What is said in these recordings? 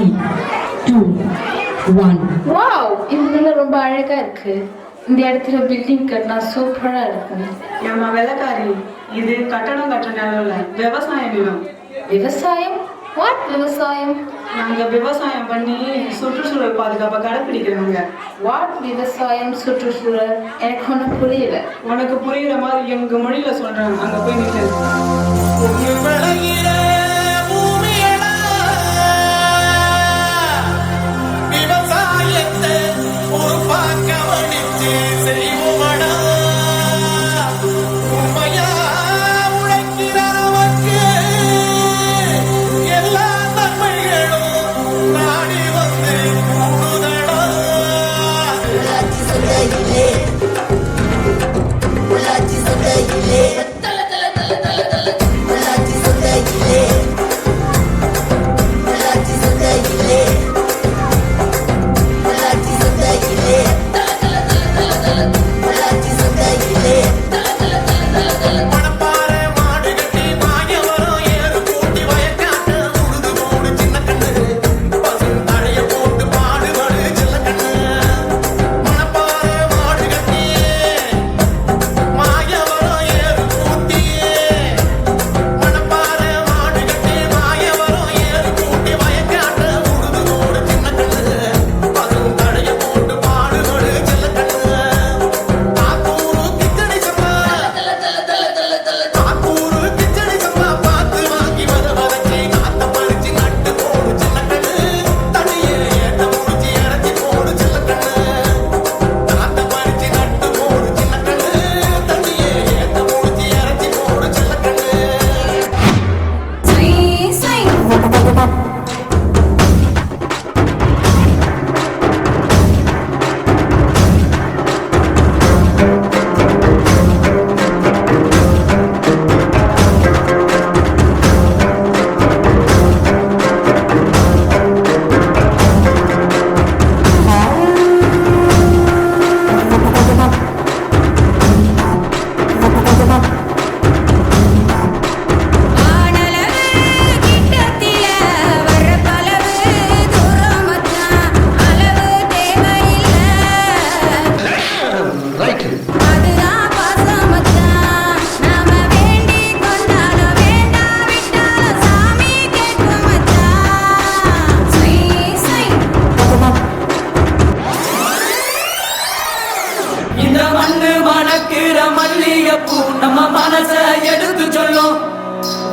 Three wow இதுல ரொம்ப அழகா இருக்கு. இந்த இடத்துல பில்டிங் கட்டினா சூப்பரா இருக்கும். ஏமா வெள்ளக்காரி இது கட்டடம் கட்டுற நிலம் விவசாயம் விவசாய விவசாயம்? வாட் விவசாயம்? நாங்க விவசாயம் பண்ணி சுற்றுச்சூழல் பாதுகாப்பை கடைபிடிக்கிறவங்க வாட் விவசாயம் சுற்றுச்சூழல்? எனக்கு ஒன்றும் புரியல. உனக்கு புரியுற மாதிரி எங்க மொழியில சொல்றாங்க அங்க போய் நிற்க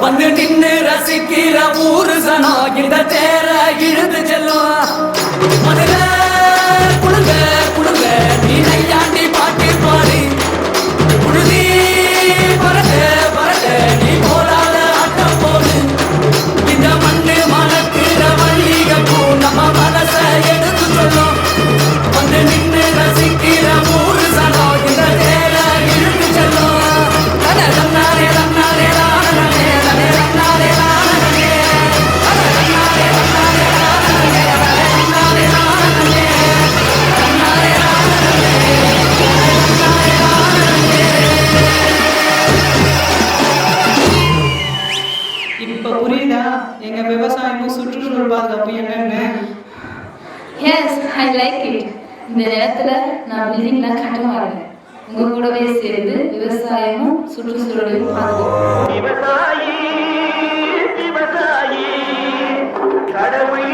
வந்து நின்று ரசிக்கிற ஊரு சனம் இந்த தேர இழுந்து செல்லும் மதுரை விவசாயமும் சுற்றுச்சூழல் பாதுகாப்பு என்னென்ன? லைக் இந்த நேரத்துல நான் பில்டிங்லாம் கட்ட உங்க கூடவே சேர்ந்து விவசாயமும் சுற்றுச்சூழலையும் பாதுகாப்பு விவசாயி விவசாயி கடவுள்